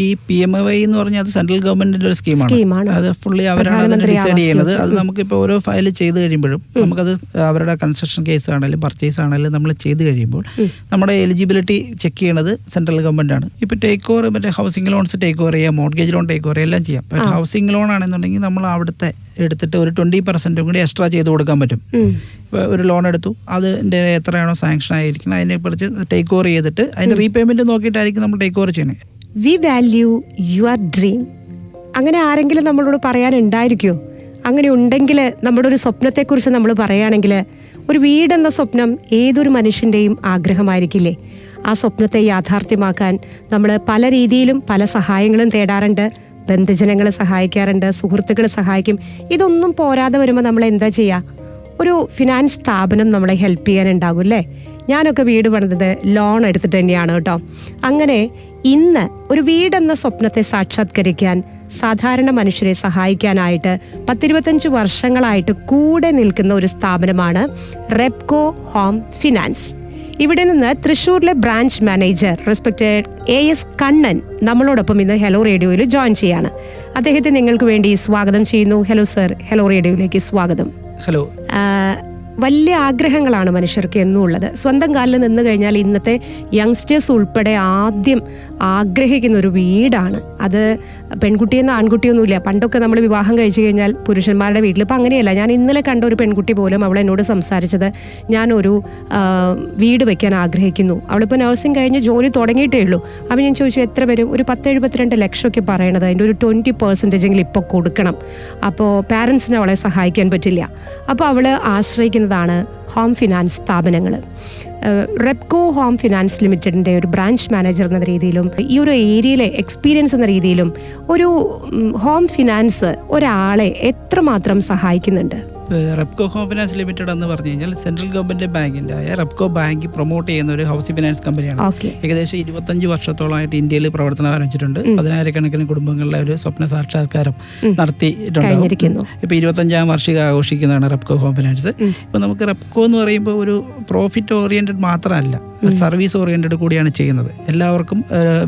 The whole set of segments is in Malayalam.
ഈ പി എം എ വൈ എന്ന് പറഞ്ഞാൽ അത് സെൻട്രൽ ഗവൺമെന്റിന്റെ ഒരു സ്കീമാണ്. അത് ഫുള്ളി അവരാണ് അതിനെ ഡിസൈഡ് ചെയ്യുന്നത്. അത് നമുക്കിപ്പോൾ ഓരോ ഫയൽ ചെയ്ത് കഴിയുമ്പോഴും നമുക്കത് അവരുടെ കൺസ്ട്രക്ഷൻ കേസ് ആണെങ്കിലും പർച്ചേസ് ആണെങ്കിലും നമ്മൾ ചെയ്ത് കഴിയുമ്പോൾ നമ്മുടെ എലിജിബിലിറ്റി ചെക്ക് ചെയ്യണത് സെൻട്രൽ ഗവൺമെന്റ് ആണ്. ഇപ്പോൾ ടേക്ക് ഓവർ മറ്റേ ഹൗസിംഗ് ലോൺസ് ടേക്ക് ഓവർ ചെയ്യാം മോർഗേജ് ലോൺ ടേക്ക് ഓവർ എല്ലാം ചെയ്യാം. ബട്ട് ഹൗസിംഗ് ലോൺ ആണെന്നുണ്ടെങ്കിൽ നമ്മൾ അവിടുത്തെ എടുത്തിട്ട് ഒരു ട്വന്റി പെർസെന്റും കൂടി എക്സ്ട്രാ ചെയ്ത് കൊടുക്കാൻ പറ്റും. ഒരു ലോൺ എടുത്തു അതിന്റെ എത്രയാണോ സാങ്ഷൻ ആയിരിക്കണം അതിനെ കുറിച്ച് ടേക്ക് ഓവർ ചെയ്തിട്ട് അതിന്റെ റീപേയ്മെന്റ് നോക്കിയിട്ടായിരിക്കും നമ്മൾ ടേക്ക് ഓവർ ചെയ്യണേ വി വാല്യൂ യുവർ ഡ്രീം അങ്ങനെ ആരെങ്കിലും നമ്മളോട് പറയാനുണ്ടായിരിക്കുമോ അങ്ങനെ ഉണ്ടെങ്കിൽ നമ്മുടെ ഒരു സ്വപ്നത്തെക്കുറിച്ച് നമ്മൾ പറയുകയാണെങ്കിൽ ഒരു വീടെന്ന സ്വപ്നം ഏതൊരു മനുഷ്യന്റെയും ആഗ്രഹമായിരിക്കില്ലേ? ആ സ്വപ്നത്തെ യാഥാർത്ഥ്യമാക്കാൻ നമ്മൾ പല രീതിയിലും പല സഹായങ്ങളും തേടാറുണ്ട്. ബന്ധുജനങ്ങളെ സഹായിക്കാറുണ്ട് സുഹൃത്തുക്കളെ സഹായിക്കും. ഇതൊന്നും പോരാതെ വരുമ്പോൾ നമ്മൾ എന്താ ചെയ്യുക? ഒരു ഫിനാൻസ് സ്ഥാപനം നമ്മളെ ഹെൽപ്പ് ചെയ്യാനുണ്ടാകും അല്ലേ? ഞാനൊക്കെ വീട് പണിതത് ലോൺ എടുത്തിട്ട് തന്നെയാണ് കേട്ടോ. അങ്ങനെ ഇന്ന് ഒരു വീടെന്ന സ്വപ്നത്തെ സാക്ഷാത്കരിക്കാൻ സാധാരണ മനുഷ്യരെ സഹായിക്കാനായിട്ട് പത്തിരുപത്തഞ്ച് വർഷങ്ങളായിട്ട് കൂടെ നിൽക്കുന്ന ഒരു സ്ഥാപനമാണ് റെപ്കോ ഹോം ഫിനാൻസ്. ഇവിടെ നിന്ന് തൃശ്ശൂരിലെ branch manager respected A S Kannan നമ്മളോടൊപ്പം ഇന്ന് ഹലോ റേഡിയോയിൽ ജോയിൻ ചെയ്യാണ്. അദ്ദേഹത്തെ നിങ്ങൾക്ക് വേണ്ടി സ്വാഗതം ചെയ്യുന്നു. ഹലോ സർ ഹലോ റേഡിയോയിലേക്ക് സ്വാഗതം. ഹലോ വലിയ ആഗ്രഹങ്ങളാണ് മനുഷ്യർക്ക് എന്നും ഉള്ളത് സ്വന്തം കാലിൽ നിന്ന് കഴിഞ്ഞാൽ ഇന്നത്തെ യങ്സ്റ്റേഴ്സ് ഉൾപ്പെടെ ആദ്യം ആഗ്രഹിക്കുന്ന ഒരു വീടാണ്. അത് പെൺകുട്ടിയെന്ന് ആൺകുട്ടിയൊന്നുമില്ല. പണ്ടൊക്കെ നമ്മൾ വിവാഹം കഴിച്ചു കഴിഞ്ഞാൽ പുരുഷന്മാരുടെ വീട്ടിൽ ഇപ്പം അങ്ങനെയല്ല. ഞാൻ ഇന്നലെ കണ്ട ഒരു പെൺകുട്ടി പോലും അവൾ എന്നോട് സംസാരിച്ചത് ഞാനൊരു വീട് വെക്കാൻ ആഗ്രഹിക്കുന്നു. അവളിപ്പോൾ നഴ്സിംഗ് കഴിഞ്ഞ് ജോലി തുടങ്ങിയിട്ടേ ഉള്ളൂ. അപ്പം ഞാൻ ചോദിച്ചു എത്ര വരും? ഒരു പത്ത് എഴുപത്തിരണ്ട് ലക്ഷമൊക്കെ പറയണത് അതിന്റെ ഒരു ട്വന്റി പെർസെന്റേജെങ്കിലും ഇപ്പോൾ കൊടുക്കണം. അപ്പോൾ പാരൻസിനെ അവളെ സഹായിക്കാൻ പറ്റില്ല. അപ്പോൾ അവൾ ആശ്രയിക്കുന്നതാണ് ഹോം ഫിനാൻസ് സ്ഥാപനങ്ങൾ. റെപ്കോ ഹോം ഫിനാൻസ് ലിമിറ്റഡിന്റെ ഒരു ബ്രാഞ്ച് മാനേജർ എന്ന രീതിയിലും ഈ ഒരു ഏരിയയിലെ എക്സ്പീരിയൻസ് എന്ന രീതിയിലും ഒരു ഹോം ഫിനാൻസ് ഒരാളെ എത്രമാത്രം സഹായിക്കുന്നുണ്ട്? റെപ്കോ ഹോം ഫിനാൻസ് ലിമിറ്റഡ് എന്ന് പറഞ്ഞു കഴിഞ്ഞാൽ സെൻട്രൽ ഗവൺമെന്റ് ബാങ്കിന്റെ ആയ റെപ്കോ ബാങ്ക് പ്രൊമോട്ട് ചെയ്യുന്ന ഒരു ഹൗസിംഗ് ഫിനാൻസ് കമ്പനിയാണ്. ഏകദേശം ഇരുപത്തഞ്ച് വർഷത്തോളമായിട്ട് ഇന്ത്യയിൽ പ്രവർത്തനം ആരംഭിച്ചിട്ടുണ്ട് പതിനായിരക്കണക്കിന് കുടുംബങ്ങളിലെ ഒരു സ്വപ്ന സാക്ഷാത്കാരം നടത്തിയിട്ടുണ്ട്. ഇപ്പൊ ഇരുപത്തഞ്ചാം വാർഷിക ആഘോഷിക്കുന്നതാണ് റെപ്കോ ഹോം ഫിനാൻസ് ഇപ്പൊ നമുക്ക് റെപ്കോ എന്ന് പറയുമ്പോൾ ഒരു പ്രോഫിറ്റ് ഓറിയന്റഡ് മാത്രമല്ല ഒരു സർവീസ് ഓറിയന്റഡ് കൂടിയാണ് ചെയ്യുന്നത്. എല്ലാവർക്കും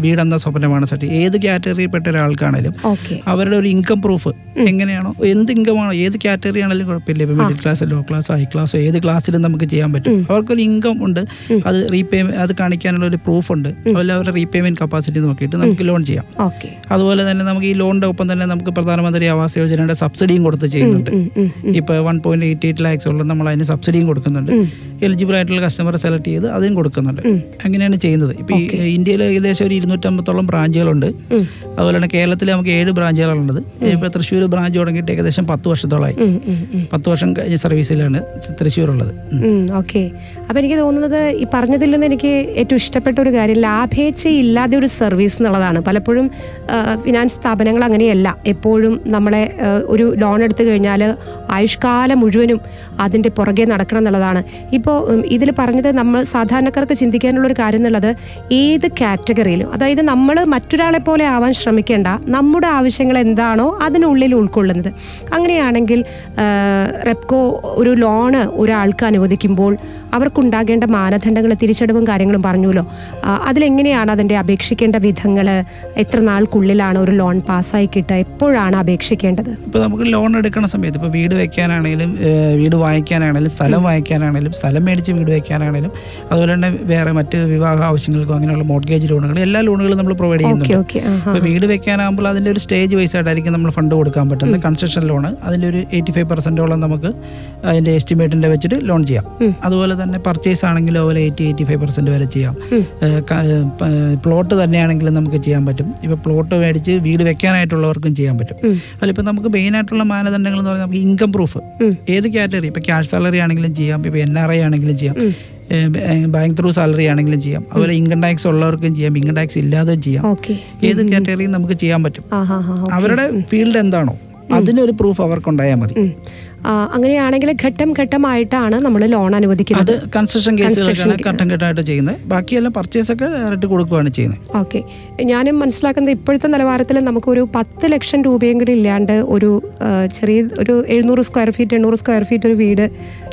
വീടെന്ന സ്വപ്നമാണ് സട്ടി ഏത് കാറ്റഗറിയിൽപ്പെട്ട ഒരാൾക്കാണേലും ഒരാൾക്കാണെങ്കിലും അവരുടെ ഒരു ഇൻകം പ്രൂഫ് എങ്ങനെയാണോ എന്ത് ഇൻകം ആണോ ഏത് കാറ്റഗറി ആണെങ്കിലും കുഴപ്പമില്ല. ഇപ്പൊ middle class low class high class ഏത് ക്ലാസ്സിലും നമുക്ക് ചെയ്യാൻ പറ്റും. അവർക്കൊരു ഇൻകം ഉണ്ട്. അത് റീപേയ്മെന്റ് അത് കാണിക്കാനുള്ള ഒരു പ്രൂഫ് ഉണ്ട് അതുപോലെ അവരുടെ റീപേയ്മെന്റ് കപ്പാസിറ്റി നോക്കിയിട്ട് നമുക്ക് ലോൺ ചെയ്യാം. അതുപോലെ തന്നെ നമുക്ക് ഈ ലോണിന്റെ ഒപ്പം തന്നെ നമുക്ക് പ്രധാനമന്ത്രി ആവാസ് യോജനയുടെ സബ്സിഡിയും കൊടുത്ത് ചെയ്യുന്നുണ്ട്. ഇപ്പോൾ one point eight eight lakhs ഉള്ള നമ്മൾ അതിന് സബ്സിഡിയും കൊടുക്കുന്നുണ്ട്. എലിജിബിൾ ആയിട്ടുള്ള കസ്റ്റമറെ സെലക്ട് ചെയ്ത് അതും കൊടുക്കുന്നുണ്ട്. അങ്ങനെയാണ് ചെയ്യുന്നത്. ഇപ്പൊ ഈ ഇന്ത്യയിൽ ഏകദേശം ഒരു ഇരുന്നൂറ്റമ്പത്തോളം ബ്രാഞ്ചുകളുണ്ട്. അതുപോലെ തന്നെ കേരളത്തിൽ നമുക്ക് ഏഴ് ബ്രാഞ്ചുകളുള്ളത്. ഇപ്പോൾ തൃശ്ശൂർ ബ്രാഞ്ച് തുടങ്ങിയിട്ട് ഏകദേശം പത്ത് വർഷത്തോളമായി. പത്ത് വർഷം കഴിഞ്ഞ സർവീസിലാണ് തൃശ്ശൂർ ഉള്ളത് ഉം. ഓക്കെ അപ്പം എനിക്ക് തോന്നുന്നത് ഈ പറഞ്ഞതിൽ നിന്ന് എനിക്ക് ഏറ്റവും ഇഷ്ടപ്പെട്ട ഒരു കാര്യം ലാഭേച്ഛയില്ലാതെ ഒരു സർവീസ് എന്നുള്ളതാണ്. പലപ്പോഴും ഫിനാൻസ് സ്ഥാപനങ്ങൾ അങ്ങനെയല്ല. എപ്പോഴും നമ്മളെ ഒരു ലോൺ എടുത്തു കഴിഞ്ഞാൽ ആയുഷ്കാലം മുഴുവനും അതിന്റെ പുറകെ നടക്കണം എന്നുള്ളതാണ്. ഇപ്പോൾ ഇതിൽ പറഞ്ഞത് നമ്മൾ സാധാരണക്കാർക്ക് ചിന്തിക്കാനുള്ള ഒരു കാര്യം എന്നുള്ളത് ഏത് കാറ്റഗറിയിലും. അതായത് നമ്മൾ മറ്റൊരാളെ പോലെ ആവാൻ ശ്രമിക്കേണ്ട നമ്മുടെ ആവശ്യങ്ങൾ എന്താണോ അതിനുള്ളിൽ ഉൾക്കൊള്ളുന്നത്. അങ്ങനെയാണെങ്കിൽ റെപ്കോ ഒരു ലോണ് ഒരാൾക്ക് അനുവദിക്കുമ്പോൾ അവർക്കുണ്ടാകേണ്ട മാനദണ്ഡങ്ങൾ തിരിച്ചടവും കാര്യങ്ങളും പറഞ്ഞുല്ലോ അതിലെങ്ങനെയാണ് അതിന്റെ അപേക്ഷിക്കേണ്ട വിധങ്ങൾ? എത്ര നാൾക്കുള്ളിലാണ് ഒരു ലോൺ പാസ്സായി കിട്ടുക? എപ്പോഴാണ് അപേക്ഷിക്കേണ്ടത്? ഇപ്പോൾ നമുക്ക് ലോൺ എടുക്കുന്ന സമയത്ത് ഇപ്പോൾ വീട് വയ്ക്കാനാണെങ്കിലും വീട് വാങ്ങിക്കാനാണെങ്കിലും സ്ഥലം വാങ്ങിക്കാനാണെങ്കിലും സ്ഥലം മേടിച്ച് വീട് വയ്ക്കാനാണെങ്കിലും അതുപോലെ തന്നെ വേറെ മറ്റ് വിവാഹ ആവശ്യങ്ങൾക്കും അങ്ങനെയുള്ള മോർഗേജ് ലോണുകൾ എല്ലാ ലോണുകളും നമ്മൾ പ്രൊവൈഡ് ചെയ്യുന്നു ചെയ്യുന്നുണ്ട് അപ്പോൾ വീട് വെക്കാനാകുമ്പോൾ അതിന്റെ ഒരു സ്റ്റേജ് വൈസ് ആയിട്ടായിരിക്കും നമ്മൾ ഫണ്ട് കൊടുക്കാൻ പറ്റുന്നത്. കൺസ്ട്രക്ഷൻ ലോൺ അതിന്റെ ഒരു എയ്റ്റി ഫൈവ് പെർസെന്റോളം നമുക്ക് അതിന്റെ എസ്റ്റിമേറ്റിന്റെ വെച്ചിട്ട് ലോൺ ചെയ്യാം. അതുപോലെ തന്നെ പർച്ചേസ് ആണെങ്കിലും അതുപോലെ എയ്റ്റി എയ്റ്റി ഫൈവ് പെർസെന്റ് വരെ ചെയ്യാം. പ്ലോട്ട് തന്നെയാണെങ്കിലും നമുക്ക് ചെയ്യാൻ പറ്റും. ഇപ്പോൾ പ്ലോട്ട് മേടിച്ച് വീട് വെക്കാനായിട്ടുള്ളവർക്കും ചെയ്യാൻ പറ്റും. അതിലിപ്പോൾ നമുക്ക് മെയിൻ ആയിട്ടുള്ള മാനദണ്ഡങ്ങൾ എന്ന് പറഞ്ഞാൽ നമുക്ക് ഇൻകം പ്രൂഫ് ഏത് കാറ്റഗറി ഇപ്പോൾ ക്യാഷ് സാലറി ആണെങ്കിലും ചെയ്യാം. ഇപ്പോൾ എൻ ആർ ഐ ആണെങ്കിലും ചെയ്യാം. ബാങ്ക് ത്രൂ സാലറി ആണെങ്കിലും ചെയ്യാം. അതുപോലെ ഇൻകം ടാക്സ് ഉള്ളവർക്കും ചെയ്യാം ഇൻകം ടാക്സ് ഇല്ലാതെ ചെയ്യാം. ഏത് കാറ്റഗറിയും നമുക്ക് ചെയ്യാൻ പറ്റും? അവരുടെ ഫീൽഡ് എന്താണോ അതിനൊരു പ്രൂഫ് അവർക്ക് അവർക്കുണ്ടായാൽ മതി. അങ്ങനെയാണെങ്കിൽ ഘട്ടം ഘട്ടമായിട്ടാണ് നമ്മൾ ലോൺ അനുവദിക്കുന്നത്. അത് കൺസ്ട്രക്ഷൻ കേസുകളൊക്കെയാണ് ഘട്ടം ഘട്ടമായിട്ട് ചെയ്യുന്നത്. ബാക്കിയെല്ലാം പർച്ചേസ് ഒക്കെ ഡയറക്റ്റ് കൊടുക്കുകയാണ് ചെയ്യുന്നത്. ഓക്കെ ഞാനും മനസ്സിലാക്കുന്നത് ഇപ്പോഴത്തെ നിലവാരത്തിൽ നമുക്കൊരു പത്ത് ലക്ഷം രൂപയെങ്കിലും ഇല്ലാണ്ട് ഒരു ചെറിയ ഒരു എഴുന്നൂറ് സ്ക്വയർ ഫീറ്റ് എണ്ണൂറ് സ്ക്വയർ ഫീറ്റ് ഒരു വീട്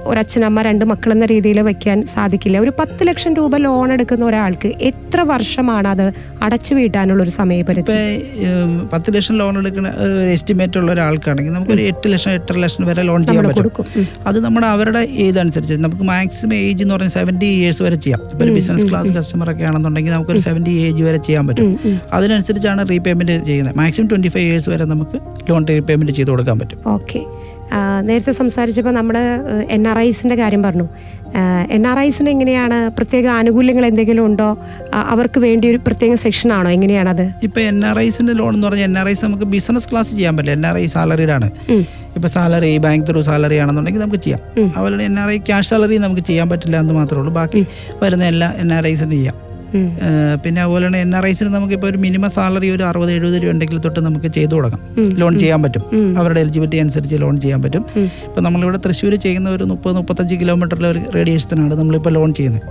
ഒരച്ഛനമ്മ രണ്ട് മക്കൾ എന്ന രീതിയിൽ വെക്കാൻ സാധിക്കില്ല. ഒരു പത്ത് ലക്ഷം രൂപ ലോൺ എടുക്കുന്ന ഒരാൾക്ക് എത്ര വർഷമാണ് അത് അടച്ചു വീട്ടാനുള്ള ഒരു സമയപരിധി പത്ത് ലക്ഷം ലോൺ എടുക്കുന്ന എസ്റ്റിമേറ്റ് ഉള്ള ഒരാൾക്കാണെങ്കിൽ നമുക്ക് ഒരു എട്ട് ലക്ഷം എട്ടര ലക്ഷം വരെ ലോൺ ചെയ്യാൻ പറ്റും. അത് നമ്മുടെ അവരുടെ ഏജ് അനുസരിച്ച് നമുക്ക് മാക്സിമം ഏജ് എന്ന് പറഞ്ഞാൽ സെവന്റി ഇയേഴ്സ് വരെ ചെയ്യാം. ഇപ്പോൾ ഒരു ബിസിനസ് ക്ലാസ് കസ്റ്റമർ ഒക്കെ ആണെന്നുണ്ടെങ്കിൽ നമുക്കൊരു സെവന്റി ഏജ് വരെ ചെയ്യാൻ പറ്റും. അതിനനുസരിച്ചാണ് റീപേയ്മെന്റ് ചെയ്യുന്നത്. മാക്സിമം ട്വന്റി ഫൈവ് ഇയേഴ്സ് വരെ നമുക്ക് ലോൺ റീപേയ്മെന്റ് ചെയ്ത് കൊടുക്കാൻ പറ്റും. ഓക്കെ നേരത്തെ സംസാരിച്ചപ്പോൾ നമ്മൾ എൻ ആർ ഐസിന്റെ കാര്യം പറഞ്ഞു. എൻ ആർ ഐസിന് എങ്ങനെയാണ് പ്രത്യേക ആനുകൂല്യങ്ങൾ എന്തെങ്കിലും ഉണ്ടോ? അവർക്ക് വേണ്ടി ഒരു പ്രത്യേക സെക്ഷനാണോ എങ്ങനെയാണത്? ഇപ്പോൾ എൻ ആർ ഐസിന്റെ ലോൺ എന്ന് പറഞ്ഞാൽ എൻ ആർ ഐസ് നമുക്ക് ബിസിനസ് ക്ലാസ് ചെയ്യാൻ പറ്റില്ല. എൻ ആർ ഐ സാലറിയുടെ ആണ്. ഇപ്പോൾ സാലറി ബാങ്ക് ത്രൂ സാലറി ആണെന്നുണ്ടെങ്കിൽ നമുക്ക് ചെയ്യാം. അതുപോലെ N R I cash salary നമുക്ക് ചെയ്യാൻ പറ്റില്ല എന്ന് മാത്രമേ ഉള്ളൂ. ബാക്കി വരുന്ന എല്ലാ എൻ ആർ ഐസിന് ചെയ്യാം. പിന്നെ അതുപോലെ തന്നെ എൻ ആർ ഐസിന് നമുക്കിപ്പോൾ ഒരു മിനിമം സാലറി ഒരു അറുപത് എഴുപത് രൂപ ഉണ്ടെങ്കിൽ തൊട്ട് നമുക്ക് ചെയ്തു തുടങ്ങാം. ലോൺ ചെയ്യാൻ പറ്റും. അവരുടെ എലിജിബിലിറ്റി അനുസരിച്ച് ലോൺ ചെയ്യാൻ പറ്റും. ഇപ്പം നമ്മളിവിടെ തൃശ്ശൂർ ചെയ്യുന്ന ഒരു മുപ്പത് മുപ്പത്തഞ്ച് കിലോമീറ്ററിലെ ഒരു റേഡിയേഷനാണ് നമ്മളിപ്പോൾ ലോൺ ചെയ്യുന്നത്.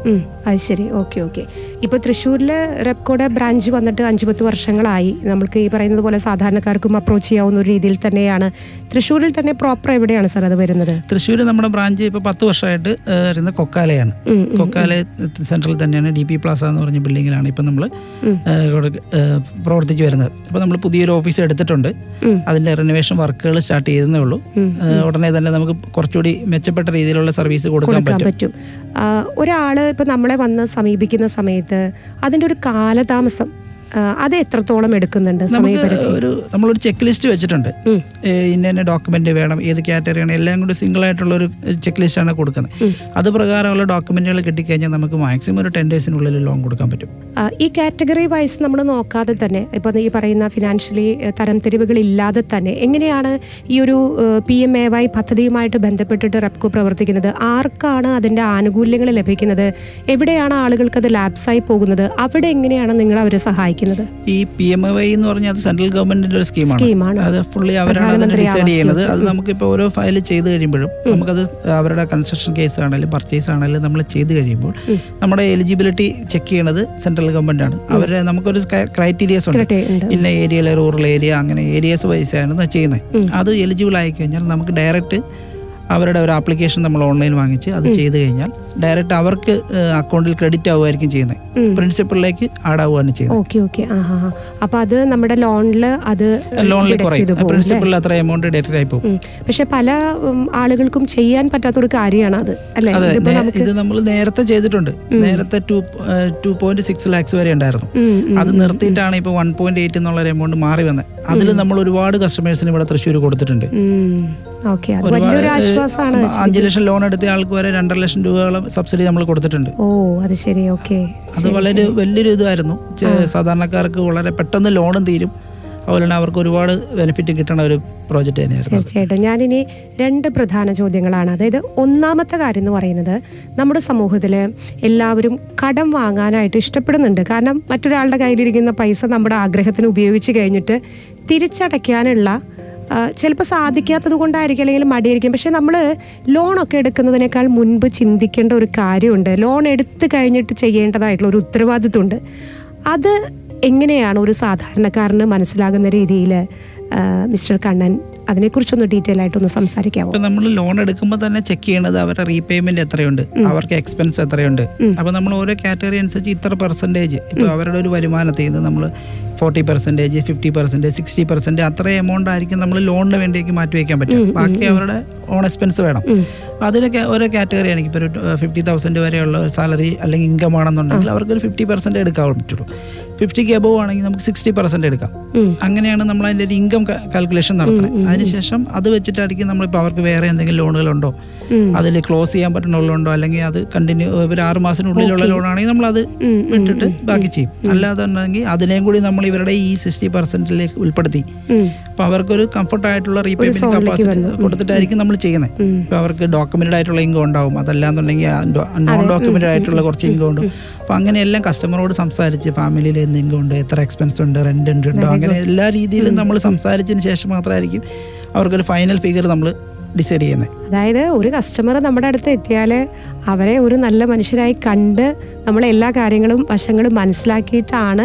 അത് ശരി. Okay okay. ഇപ്പോൾ തൃശ്ശൂരിലെ റെപ്കോയുടെ ബ്രാഞ്ച് വന്നിട്ട് അഞ്ച് പത്ത് വർഷങ്ങളായി. നമുക്ക് ഈ പറയുന്നത് പോലെ സാധാരണക്കാർക്കും അപ്രോച്ച് ചെയ്യാവുന്ന ഒരു രീതിയിൽ തന്നെയാണ്. തൃശ്ശൂരിൽ തന്നെ പ്രോപ്പർ എവിടെയാണ് സാർ അത് വരുന്നത്? തൃശ്ശൂർ നമ്മുടെ ബ്രാഞ്ച് ഇപ്പോൾ പത്ത് വർഷമായിട്ട് വരുന്ന വരുന്നത് കൊക്കാലയാണ് കൊക്കാല സെൻട്രൽ തന്നെയാണ്. ഡി പി പ്ലാസ എന്ന് പറഞ്ഞ ബിൽഡിങ്ങിലാണ് ഇപ്പം നമ്മൾ പ്രവർത്തിച്ചു വരുന്നത്. അപ്പോൾ നമ്മൾ പുതിയൊരു ഓഫീസ് എടുത്തിട്ടുണ്ട്. അതിന്റെ റിനോവേഷൻ വർക്കുകൾ സ്റ്റാർട്ട് ചെയ്തേ ഉള്ളൂ. ഉടനെ തന്നെ നമുക്ക് കുറച്ചുകൂടി മെച്ചപ്പെട്ട രീതിയിലുള്ള സർവീസ് കൊടുക്കാൻ പറ്റും. ഒരാൾ ഇപ്പം നമ്മളെ വന്ന് സമീപിക്കുന്ന സമയത്ത് അതിന്റെ ഒരു കാലതാമസം അത് എത്രത്തോളം എടുക്കുന്നുണ്ട് സമയപരിധി? ഒരു നമ്മളൊരു ചെക്ക് ലിസ്റ്റ് വെച്ചിട്ടുണ്ട്. ഇന്ന ഇന്ന ഡോക്യുമെന്റ് വേണം ഏത് കാറ്റഗറി ആണ് എല്ലാം കൂടി സിംഗിൾ ആയിട്ടുള്ള ഒരു ചെക്ക് ലിസ്റ്റ് ആണ് കൊടുക്കുന്നത്. അത് പ്രകാരമുള്ള ഡോക്യുമെന്റുകൾ കിട്ടിക്കഴിഞ്ഞാൽ നമുക്ക് മാക്സിമം ഒരു ടെൻ ഡേയ്സിനുള്ളിൽ ലോൺ കൊടുക്കാൻ പറ്റും. ഈ കാറ്റഗറി വൈസ് നമ്മൾ നോക്കാതെ തന്നെ ഇപ്പൊ ഈ പറയുന്ന ഫിനാൻഷ്യലി തരംതിരിവുകൾ ഇല്ലാതെ തന്നെ എങ്ങനെയാണ് ഈ ഒരു പി എം എ വൈ പദ്ധതിയുമായിട്ട് ബന്ധപ്പെട്ടിട്ട് റെപ്കോ പ്രവർത്തിക്കുന്നത്? ആർക്കാണ് അതിന്റെ ആനുകൂല്യങ്ങൾ ലഭിക്കുന്നത്? എവിടെയാണ് ആളുകൾക്ക് അത് ലാപ്സായി പോകുന്നത്? അവിടെ എങ്ങനെയാണ് നിങ്ങൾ അവരെ സഹായിക്കുന്നത്? ഈ പി എം എ വൈ എന്ന് പറഞ്ഞാൽ അത് സെൻട്രൽ ഗവൺമെന്റിന്റെ ഒരു സ്കീമാണ്. അത് ഫുള്ളി അവരാണ് അതിനെ ഡിസൈഡ് ചെയ്യുന്നത്. അത് നമുക്കിപ്പോൾ ഓരോ ഫയൽ ചെയ്ത് കഴിയുമ്പോഴും നമുക്കത് അവരുടെ കൺസ്ട്രക്ഷൻ കേസ് ആണെങ്കിലും പർച്ചേസ് ആണെങ്കിലും നമ്മൾ ചെയ്ത് കഴിയുമ്പോൾ നമ്മുടെ എലിജിബിലിറ്റി ചെക്ക് ചെയ്യണത് സെൻട്രൽ ഗവൺമെന്റ് ആണ്. അവരെ നമുക്കൊരു ക്രൈറ്റീരിയസ് ഉണ്ട്. ക്രൈറ്റീരിയ ഉണ്ട്. ഇന്ന ഏരിയയിലെ റൂറൽ ഏരിയ അങ്ങനെ ഏരിയസ് വൈസ് ആണ് ചെയ്യുന്നത്. അത് എലിജിബിൾ ആയി കഴിഞ്ഞാൽ നമുക്ക് ഡയറക്റ്റ് അവരുടെ ഒരു ആപ്ലിക്കേഷൻ നമ്മൾ ഓൺലൈൻ വാങ്ങിച്ച് അത് ചെയ്ത് കഴിഞ്ഞാൽ ഡയറക്റ്റ് അവർക്ക് അക്കൗണ്ടിൽ ക്രെഡിറ്റ് ആവുമായിരിക്കും ചെയ്യുന്നത്. പ്രിൻസിപ്പളിലേക്ക് ആഡ് ആവുകയാണ് ചെയ്യുന്നത്. അപ്പൊ അത് നമ്മുടെ ലോണിൽ അത് ലോണിൽ പ്രിൻസിപ്പളിൽ അത്ര എമൗണ്ട് ഡയറക്റ്റ് ആയി പോകും. പക്ഷെ പല ആളുകൾക്കും ചെയ്യാൻ പറ്റാത്ത ഒരു കാര്യമാണ് അത് അല്ലേ? ഇത് നമ്മൾ നേരത്തെ ചെയ്തിട്ടുണ്ട്. നേരത്തെ two two point six lakhs വരെ ഉണ്ടായിരുന്നു. അത് നിർത്തിയിട്ടാണ് ഇപ്പൊ വൺ പോയിന്റ് എയ്റ്റ് എന്നുള്ള എമൗണ്ട് മാറി വന്നത്. അതിൽ നമ്മൾ ഒരുപാട് കസ്റ്റമേഴ്സിന് ഇവിടെ തൃശ്ശൂർ കൊടുത്തിട്ടുണ്ട്. ഓക്കെ അത് ഒരുപാട് വലിയൊരു ആശ്വാസമാണ് അഞ്ച് ലക്ഷം ലോൺ എടുത്ത ആൾക്ക് വരെ രണ്ടര ലക്ഷം രൂപയോളം സബ്സിഡി നമ്മൾ കൊടുത്തിട്ടുണ്ട്. ഓ അത് ശരി ഓക്കെ. അത് വളരെ വലിയൊരു ഇതായിരുന്നു. സാധാരണക്കാർക്ക് വളരെ പെട്ടെന്ന് ലോണും തീരും. അതുപോലെ തന്നെ അവർക്ക് ഒരുപാട് ബെനിഫിറ്റ് കിട്ടണ ഒരു പ്രോജക്റ്റ് തന്നെയായിരുന്നു. തീർച്ചയായിട്ടും. ഞാനിനി രണ്ട് പ്രധാന ചോദ്യങ്ങളാണ്. അതായത് ഒന്നാമത്തെ കാര്യം എന്ന് പറയുന്നത് നമ്മുടെ സമൂഹത്തിൽ എല്ലാവരും കടം വാങ്ങാനായിട്ട് ഇഷ്ടപ്പെടുന്നുണ്ട്. കാരണം മറ്റൊരാളുടെ കയ്യിലിരിക്കുന്ന പൈസ നമ്മുടെ ആഗ്രഹത്തിന് ഉപയോഗിച്ച് കഴിഞ്ഞിട്ട് തിരിച്ചടയ്ക്കാനുള്ള ചിലപ്പോൾ സാധിക്കാത്തത് കൊണ്ടായിരിക്കും അല്ലെങ്കിൽ മടിയായിരിക്കും. പക്ഷെ നമ്മൾ ലോണൊക്കെ എടുക്കുന്നതിനേക്കാൾ മുൻപ് ചിന്തിക്കേണ്ട ഒരു കാര്യമുണ്ട്. ലോൺ എടുത്തു കഴിഞ്ഞിട്ട് ചെയ്യേണ്ടതായിട്ടുള്ള ഒരു ഉത്തരവാദിത്വമുണ്ട്. അത് എങ്ങനെയാണ് ഒരു സാധാരണക്കാരന് മനസ്സിലാകുന്ന രീതിയിൽ മിസ്റ്റർ കണ്ണൻ? അതിനെക്കുറിച്ചൊന്ന് ഡീറ്റെയിൽ ആയിട്ടൊന്ന് സംസാരിക്കാമോ നമ്മൾ ലോൺ എടുക്കുമ്പോൾ തന്നെ ചെക്ക് ചെയ്യണത് അവരുടെ റീപേയ്മെന്റ് എത്രയുണ്ട് അവർക്ക് എക്സ്പെൻസ് എത്രയുണ്ട്. അപ്പോൾ നമ്മൾ ഓരോ കാറ്റഗറി അനുസരിച്ച് ഇത്ര പെർസെന്റേജ് ഇപ്പൊ അവരുടെ ഒരു വരുമാനത്തിൽ നിന്ന് നമ്മൾ forty percentage fifty percentage sixty percent അത്രയും എമൗണ്ട് ആയിരിക്കും നമ്മൾ ലോണിന് വേണ്ടിയേക്ക് മാറ്റി വയ്ക്കാൻ പറ്റും ബാക്കി അവരുടെ ഓൺ എക്സ്പെൻസ് വേണം. അതിലൊക്കെ ഓരോ കാറ്റഗറി ആണെങ്കിൽ ഇപ്പോൾ ഒരു ഫിഫ്റ്റി തൗസൻഡ് വരെയുള്ള സാലറി അല്ലെങ്കിൽ ഇൻകം ആണെന്നുണ്ടെങ്കിൽ അവർക്ക് ഒരു ഫിഫ്റ്റി പെർസെന്റ് എടുക്കാൻ പറ്റുള്ളൂ. ഫിഫ്റ്റിക്ക് എബവ് ആണെങ്കിൽ നമുക്ക് സിക്സ്റ്റി പെർസെന്റ് എടുക്കാം. അങ്ങനെയാണ് നമ്മൾ അതിന്റെ ഒരു ഇൻകം കാൽക്കുലേഷൻ നടത്തുന്നത്. അതിനുശേഷം അത് വെച്ചിട്ടായിരിക്കും നമ്മളിപ്പോൾ അവർക്ക് വേറെ എന്തെങ്കിലും ലോണുകളുണ്ടോ. അതിൽ ക്ലോസ് ചെയ്യാൻ പറ്റുന്ന ലോണുണ്ടോ അല്ലെങ്കിൽ അത് കണ്ടിന്യൂ ഒരു ആറ് മാസത്തിനുള്ളിലുള്ള ലോണാണെങ്കിൽ നമ്മൾ അത് വിട്ടിട്ട് ബാക്കി ചെയ്യും. അല്ലാതെ ഉണ്ടെങ്കിൽ അതിനെയും കൂടി നമ്മൾ ഇവരുടെ ഈ സിക്സ്റ്റി പെർസെന്റിലേക്ക് ഉൾപ്പെടുത്തി. അപ്പൊ അപ്പോൾ അവർക്കൊരു കംഫർട്ട് ആയിട്ടുള്ള റീപേയ്മെന്റ് കപ്പാസിറ്റി കൊടുത്തിട്ടായിരിക്കും നമ്മൾ ചെയ്യുന്നത് ഇപ്പൊ ഇപ്പോൾ അവർക്ക് ഡോക്യുമെന്റഡ് ആയിട്ടുള്ള ഇൻകം ഉണ്ടാവും. അതല്ലാന്നുണ്ടെങ്കിൽ നോൺ ഡോക്യുമെന്റഡ് ആയിട്ടുള്ള കുറച്ച് ഇൻകം ഉണ്ട്. അപ്പോൾ അങ്ങനെയെല്ലാം കസ്റ്റമറോട് സംസാരിച്ച് ഫാമിലിയിൽ എന്ത് ഇൻകം ഉണ്ട് എത്ര എക്സ്പെൻസ് ഉണ്ട് റെന്റ് ഉണ്ട് ഉണ്ടോ അങ്ങനെ എല്ലാ രീതിയിലും നമ്മൾ സംസാരിച്ചതിന് ശേഷം മാത്രമായിരിക്കും അവർക്കൊരു ഫൈനൽ ഫിഗർ നമ്മൾ ഡിസൈഡ് ചെയ്യുന്നത് അതായത് ഒരു കസ്റ്റമർ നമ്മുടെ അടുത്ത് എത്തിയാൽ അവരെ ഒരു നല്ല മനുഷ്യരായി കണ്ട് നമ്മൾ എല്ലാ കാര്യങ്ങളും വശങ്ങളും മനസ്സിലാക്കിയിട്ടാണ്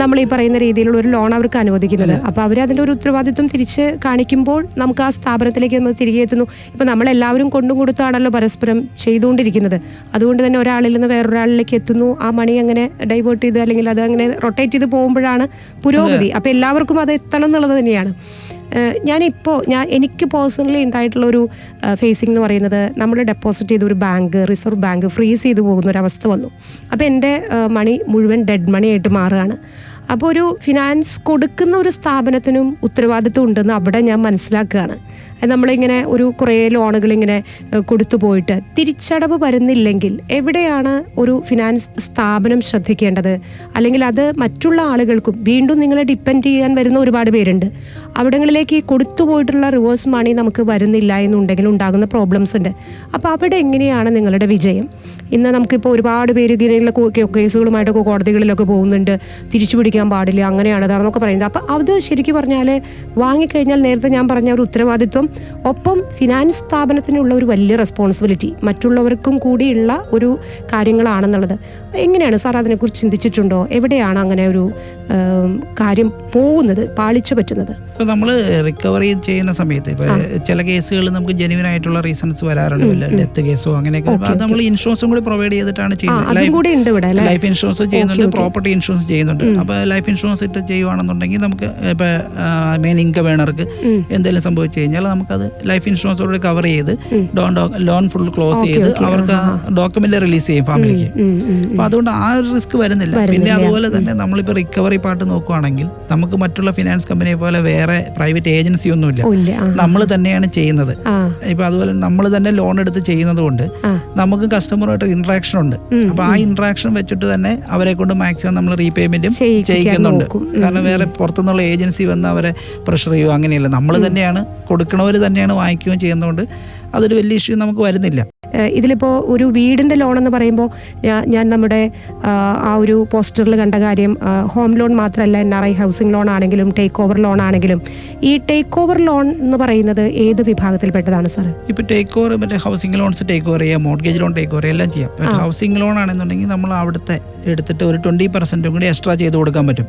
നമ്മൾ ഈ പറയുന്ന രീതിയിലുള്ള ഒരു ലോൺ അവർക്ക് അനുവദിക്കുന്നത്. അപ്പോൾ അവർ അതിന്റെ ഒരു ഉത്തരവാദിത്വം തിരിച്ച് കാണിക്കുമ്പോൾ നമുക്ക് ആ സ്ഥാപനത്തിലേക്ക് നമ്മൾ തിരികെ എത്തുന്നു. ഇപ്പം നമ്മളെല്ലാവരും കൊണ്ടും കൊടുത്താണല്ലോ പരസ്പരം ചെയ്തുകൊണ്ടിരിക്കുന്നത്. അതുകൊണ്ട് തന്നെ ഒരാളിൽ നിന്ന് വേറൊരാളിലേക്ക് എത്തുന്നു. ആ മണി അങ്ങനെ ഡൈവേർട്ട് ചെയ്ത് അല്ലെങ്കിൽ അത് അങ്ങനെ റൊട്ടേറ്റ് ചെയ്ത് പോകുമ്പോഴാണ് പുരോഗതി. അപ്പോൾ എല്ലാവർക്കും അത് എത്തണം എന്നുള്ളത് തന്നെയാണ്. ഞാനിപ്പോൾ ഞാൻ എനിക്ക് പേഴ്സണലി ഉണ്ടായിട്ടുള്ള ഒരു ഫേസിംഗ് എന്ന് പറയുന്നത് നമ്മൾ ഡെപ്പോസിറ്റ് ചെയ്ത ഒരു ബാങ്ക് റിസർവ് ബാങ്ക് ഫ്രീസ് ചെയ്തു പോകുന്ന ഒരു അവസ്ഥ വന്നു. അപ്പോൾ എന്റെ മണി മുഴുവൻ ഡെഡ് മണി ആയിട്ട് മാറുകയാണ്. അപ്പോൾ ഒരു ഫിനാൻസ് കൊടുക്കുന്ന ഒരു സ്ഥാപനത്തിനും ഉത്തരവാദിത്വം ഉണ്ടെന്ന് അവിടെ ഞാൻ മനസ്സിലാക്കുകയാണ്. നമ്മളിങ്ങനെ ഒരു കുറേ ലോണുകൾ ഇങ്ങനെ കൊടുത്തു പോയിട്ട് തിരിച്ചടവ് വരുന്നില്ലെങ്കിൽ എവിടെയാണ് ഒരു ഫിനാൻസ് സ്ഥാപനം ശ്രദ്ധിക്കേണ്ടത്? അല്ലെങ്കിൽ അത് മറ്റുള്ള ആളുകൾക്കും വീണ്ടും നിങ്ങളെ ഡിപ്പെൻഡ് ചെയ്യാൻ വരുന്ന ഒരുപാട് പേരുണ്ട്. അവിടങ്ങളിലേക്ക് കൊടുത്തു പോയിട്ടുള്ള റിവേഴ്സ് മണി നമുക്ക് വരുന്നില്ല എന്നുണ്ടെങ്കിൽ ഉണ്ടാകുന്ന പ്രോബ്ലംസ് ഉണ്ട്. അപ്പോൾ അവിടെ എങ്ങനെയാണ് നിങ്ങളുടെ വിജയം? ഇന്ന് നമുക്കിപ്പോൾ ഒരുപാട് പേര് ഇങ്ങനെയുള്ള കേസുകളുമായിട്ടൊക്കെ കോടതികളിലൊക്കെ പോകുന്നുണ്ട്. തിരിച്ചു പിടിക്കാൻ പാടില്ല അങ്ങനെയാണ് അതാണെന്നൊക്കെ പറയുന്നത്. അപ്പം അത് ശരിക്കും പറഞ്ഞാൽ വാങ്ങിക്കഴിഞ്ഞാൽ നേരത്തെ ഞാൻ പറഞ്ഞ ഒരു ഉത്തരവാദിത്വം ഒപ്പം ഫിനാൻസ് സ്ഥാപനത്തിനുള്ള ഒരു വലിയ റെസ്പോൺസിബിലിറ്റി മറ്റുള്ളവർക്കും കൂടിയുള്ള ഒരു കാര്യങ്ങളാണെന്നുള്ളത്. എങ്ങനെയാണ് സാർ അതിനെക്കുറിച്ച് ചിന്തിച്ചിട്ടുണ്ടോ? എവിടെയാണ് അങ്ങനെ ഒരു കാര്യം പോകുന്നത് പാളിച്ചു പറ്റുന്നത്? ഇപ്പോൾ നമ്മൾ റിക്കവറി ചെയ്യുന്ന സമയത്ത് ഇപ്പോൾ ചില കേസുകളിൽ നമുക്ക് ജെനുവിൻ ആയിട്ടുള്ള റീസൺസ് വരാറുണ്ട്. ഡെത്ത് കേസോ അങ്ങനെയൊക്കെ. അത് നമ്മൾ ഇൻഷുറൻസും കൂടി പ്രൊവൈഡ് ചെയ്തിട്ടാണ് ചെയ്യുന്നത്. ലൈഫ് ഇൻഷുറൻസ് ചെയ്യുന്നുണ്ട് പ്രോപ്പർട്ടി ഇൻഷുറൻസ് ചെയ്യുന്നുണ്ട്. അപ്പോൾ ലൈഫ് ഇൻഷുറൻസ് ഇട്ട് ചെയ്യുവാണെന്നുണ്ടെങ്കിൽ നമുക്ക് ഇപ്പോൾ മെയിൻ ഇൻകം വേണർക്ക് എന്തെങ്കിലും സംഭവിച്ചു കഴിഞ്ഞാൽ നമുക്കത് ലൈഫ് ഇൻഷുറൻസോട് കവർ ചെയ്ത് ലോൺ ലോൺ ഫുൾ ക്ലോസ് ചെയ്ത് അവർക്ക് ഡോക്യുമെന്റ് റിലീസ് ചെയ്യും ഫാമിലിക്ക് ഉം, ഉം. അപ്പൊ അതുകൊണ്ട് ആ ഒരു റിസ്ക് വരുന്നില്ല. പിന്നെ അതുപോലെ തന്നെ നമ്മളിപ്പോൾ റിക്കവറി പാർട്ട് നോക്കുവാണെങ്കിൽ നമുക്ക് മറ്റുള്ള ഫിനാൻസ് കമ്പനിയെ പോലെ വേറെ പ്രൈവറ്റ് ഏജൻസി ഒന്നുമില്ല. ഇല്ല. നമ്മൾ തന്നെയാണ് ചെയ്യുന്നത്. ഇപ്പൊ അതുപോലെ നമ്മൾ തന്നെ ലോൺ എടുത്ത് ചെയ്യുന്നത് കൊണ്ട് നമുക്ക് കസ്റ്റമറുമായിട്ട് ഇന്ററാക്ഷൻ ഉണ്ട്. അപ്പൊ ആ ഇന്ററാക്ഷൻ വെച്ചിട്ട് തന്നെ അവരെ കൊണ്ട് മാക്സിമം നമ്മൾ റീപേയ്മെന്റും ചെയ്യിക്കുന്നുണ്ട്. കാരണം വേറെ പുറത്തുനിന്നുള്ള ഏജൻസി വന്ന് അവരെ പ്രഷർ ചെയ്യുക അങ്ങനെയല്ല. നമ്മൾ തന്നെയാണ് കൊടുക്കണവർ തന്നെയാണ് വാങ്ങിക്കുകയും ചെയ്യുന്നതുകൊണ്ട് അതൊരു വലിയ ഇഷ്യൂ നമുക്ക് വരുന്നില്ല. ഇതിലിപ്പോൾ ഒരു വീടിന്റെ ലോൺ എന്ന് പറയുമ്പോൾ ഞാൻ നമ്മുടെ ആ, ഒരു പോസ്റ്ററിൽ കണ്ട കാര്യം ഹോം ലോൺ മാത്രമല്ല N R I housing loan ആണെങ്കിലും ടേക്ക് ഓവർ ലോൺ ആണെങ്കിലും. ഈ ടേക്ക് ഓവർ ലോൺ എന്ന് പറയുന്നത് ഏത് വിഭാഗത്തിൽപ്പെട്ടതാണ് സാർ ഇപ്പോൾ ടേക്ക് ഓവർ മറ്റേ ഹൗസിംഗ് ലോൺസ് ടേക്ക് ഓവർ ചെയ്യാം മോർഗേജ് ലോൺ ടേക്ക് ഓവർ എല്ലാം ചെയ്യാം. ഹൗസിംഗ് ലോൺ ആണെന്നുണ്ടെങ്കിൽ നമ്മൾ അവിടുത്തെ എടുത്തിട്ട് ഒരു ട്വന്റി പെർസെന്റും കൂടി എക്സ്ട്രാ ചെയ്ത് കൊടുക്കാൻ പറ്റും.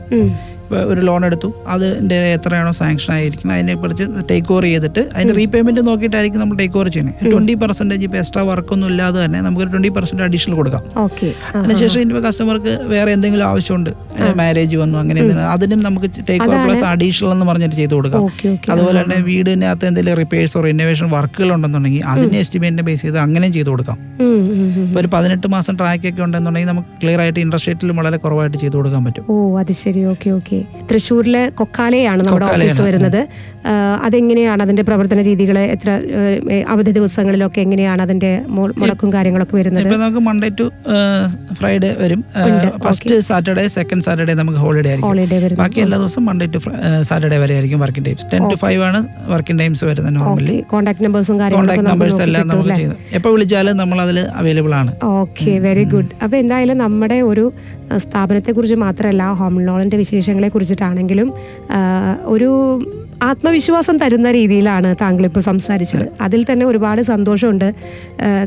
ഇപ്പൊ ഒരു ലോൺ എടുത്തു. അതിന്റെ എത്രയാണോ സാങ്ഷൻ ആയിരിക്കുന്നത് അതിനെ കുറിച്ച് ടേക്ക് ഓവർ ചെയ്തിട്ട് അതിന്റെ റീപേയ്മെന്റ് നോക്കിയിട്ടായിരിക്കും നമ്മൾ ടേക്ക് ഓവർ ചെയ്യുന്നത് ട്വന്റി പെർസെന്റേജ് ഇപ്പൊ എക്സ്ട്രാ വർക്കൊന്നും ഇല്ലാതെ തന്നെ നമുക്ക് ട്വന്റി പെർസെന്റ് അഡീഷണൽ കൊടുക്കാം. അതിനുശേഷം ഇനിയിപ്പോൾ കസ്റ്റമർക്ക് വേറെ എന്തെങ്കിലും ആവശ്യമുണ്ട് മാരേജ് വന്നു അങ്ങനെ അതിനും നമുക്ക് ടേക്ക് ഓവർ പ്ലസ് അഡീഷണൽ എന്ന് പറഞ്ഞിട്ട് ചെയ്ത് കൊടുക്കാം. അതുപോലെ തന്നെ വീടിനകത്ത് എന്തെങ്കിലും ഓർ റിനോവേഷൻ വർക്കുകൾ ഉണ്ടെന്നുണ്ടെങ്കിൽ അതിന്റെ എസ്റ്റിമേറ്റിനെ ബേസ് ചെയ്ത് അങ്ങനെയും ചെയ്ത് കൊടുക്കാം. ഇപ്പോൾ ഒരു പതിനെട്ട് മാസം ട്രാക്ക് ഒക്കെ ഉണ്ടെന്നുണ്ടെങ്കിൽ നമുക്ക് ക്ലിയർ ആയിട്ട് ഇൻട്രസ്റ്റ് റേറ്റിൽ വളരെ കുറവായിട്ട് ചെയ്തു കൊടുക്കാൻ പറ്റും. ഓ അത് ശരി. Okay okay. തൃശ്ശൂരിലെ കൊക്കാലയാണ് നമ്മുടെ ഓഫീസ് വരുന്നത്. അതെങ്ങനെയാണ് അതിന്റെ പ്രവർത്തന രീതികൾ എത്ര അവധി ദിവസങ്ങളിലൊക്കെ എങ്ങനെയാണ് അതിന്റെ മുടക്കും കാര്യങ്ങളൊക്കെ വരുന്നത്? ഇപ്പൊ നമുക്ക് മൺഡേ ടു ഫ്രൈഡേ വരും. ഫസ്റ്റ് സാറ്റർഡേ സെക്കൻഡ് സാറ്റർഡേ നമുക്ക് ഹോളിഡേ ആയിരിക്കും. ബാക്കി എല്ലാ ദിവസവും മൺഡേ ടു സാറ്റർഡേ വരെ ആയിരിക്കും working times ten to five ആണ് വർക്കിംഗ് ടൈംസ് വരുന്നത് നോർമലി കോൺടാക്ട് നമ്പേഴ്സും കാര്യങ്ങളൊക്കെ കോൺടാക്ട് നമ്പേഴ്സ് എല്ലാം നമ്മൾ ചെയ്യുന്നത് എപ്പോൾ വിളിച്ചാലും നമ്മൾ അതിൽ അവൈലബിൾ ആണ്. ഓക്കെ വെരി ഗുഡ് അപ്പൊ എന്തായാലും നമ്മുടെ ഒരു സ്ഥാപനത്തെക്കുറിച്ച് മാത്രമല്ല ഹോം ലോണിന്റെ വിശേഷങ്ങളെ കുറിച്ചിട്ടാണെങ്കിലും ഒരു ആത്മവിശ്വാസം തരുന്ന രീതിയിലാണ് താങ്കൾ ഇപ്പോൾ സംസാരിച്ചത് അതിൽ തന്നെ ഒരുപാട് സന്തോഷമുണ്ട്.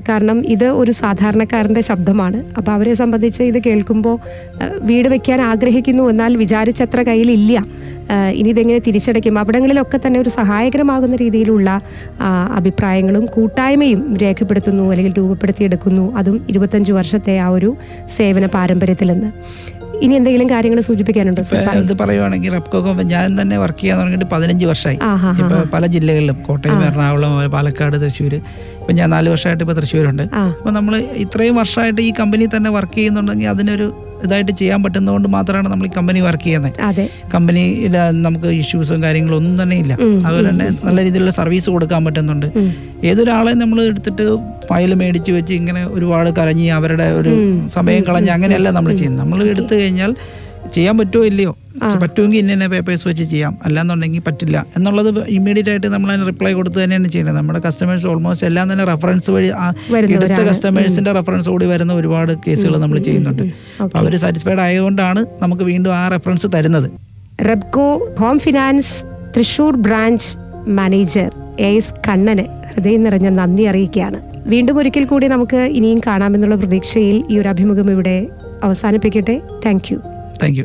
കാരണം ഇത് ഒരു സാധാരണക്കാരന്റെ ശബ്ദമാണ്. അപ്പോൾ അവരെ സംബന്ധിച്ച് ഇത് കേൾക്കുമ്പോൾ വീട് വെക്കാൻ ആഗ്രഹിക്കുന്നു എന്നാൽ വിചാരിച്ചത്ര കയ്യിലില്ല. ഇനി ഇതെങ്ങനെ തിരിച്ചടയ്ക്കും? അവിടങ്ങളിലൊക്കെ തന്നെ ഒരു സഹായകരമാകുന്ന രീതിയിലുള്ള അഭിപ്രായങ്ങളും കൂട്ടായ്മയും രേഖപ്പെടുത്തുന്നു അല്ലെങ്കിൽ രൂപപ്പെടുത്തിയെടുക്കുന്നു. അതും ഇരുപത്തഞ്ച് വർഷത്തെ ആ ഒരു സേവന പാരമ്പര്യത്തിൽ നിന്ന് ഇനി എന്തെങ്കിലും കാര്യങ്ങൾ സൂചിപ്പിക്കാനുണ്ടോ? ഇത് പറയുവാണെങ്കിൽ റെപ്കോ ഞാൻ തന്നെ വർക്ക് ചെയ്യാൻ തുടങ്ങിയിട്ട് പതിനഞ്ച് വർഷമായി ഇപ്പൊ പല ജില്ലകളിലും കോട്ടയം എറണാകുളം പാലക്കാട് തൃശ്ശൂർ ഇപ്പൊ ഞാൻ നാല് വർഷമായിട്ട് ഇപ്പൊ തൃശ്ശൂരുണ്ട്. അപ്പൊ നമ്മൾ ഇത്രയും വർഷമായിട്ട് ഈ കമ്പനി തന്നെ വർക്ക് ചെയ്യുന്നുണ്ടെങ്കിൽ അതിനൊരു ഇതായിട്ട് ചെയ്യാൻ പറ്റുന്നതുകൊണ്ട് മാത്രമാണ് നമ്മൾ ഈ കമ്പനി വർക്ക് ചെയ്യുന്നത് കമ്പനിയിൽ നമുക്ക് ഇഷ്യൂസും കാര്യങ്ങളും ഒന്നും തന്നെ ഇല്ല. അതുപോലെ തന്നെ നല്ല രീതിയിലുള്ള സർവീസ് കൊടുക്കാൻ പറ്റുന്നുണ്ട്. ഏതൊരാളെ നമ്മൾ എടുത്തിട്ട് ഫയൽ മേടിച്ച് വെച്ച് ഇങ്ങനെ ഒരുപാട് കരഞ്ഞ് അവരുടെ ഒരു സമയം കളഞ്ഞ് അങ്ങനെയല്ല നമ്മൾ ചെയ്യുന്നത്. നമ്മൾ എടുത്തു കഴിഞ്ഞാൽ ചെയ്യാൻ പറ്റുമോ ഇല്ലയോ? പറ്റുമെങ്കിൽ ഇന്ന പേപ്പേഴ്സ് വെച്ച് ചെയ്യാം. അല്ലാന്നുണ്ടെങ്കിൽ പറ്റില്ല. എന്നുള്ളത് ഇമ്മീഡിയറ്റ് ആയിട്ട് നമ്മൾ അതിന് റിപ്ലൈ കൊടുത്ത് തന്നെയാണ് ചെയ്യുന്നത് നമ്മുടെ കസ്റ്റമേഴ്സ് ഓൾമോസ്റ്റ് എല്ലാം തന്നെ റെഫറൻസ് വഴി എടുത്ത കസ്റ്റമേഴ്സിന്റെ റെഫറൻസ് കൂടി വരുന്ന ഒരുപാട് കേസുകൾ നമ്മൾ ചെയ്യുന്നുണ്ട്. അപ്പോൾ അവർ സാറ്റിസ്ഫൈഡ് ആയതുകൊണ്ടാണ് നമുക്ക് വീണ്ടും ആ റെഫറൻസ് തരുന്നത്. Repco home finance Thrissur branch manager A S കണ്ണന് ഹൃദയം നിറഞ്ഞ നന്ദി അറിയിക്കുകയാണ്. വീണ്ടും ഒരിക്കൽ കൂടി നമുക്ക് ഇനിയും കാണാമെന്നുള്ള പ്രതീക്ഷയിൽ ഈ ഒരു അഭിമുഖം ഇവിടെ അവസാനിപ്പിക്കട്ടെ. Thank you thank you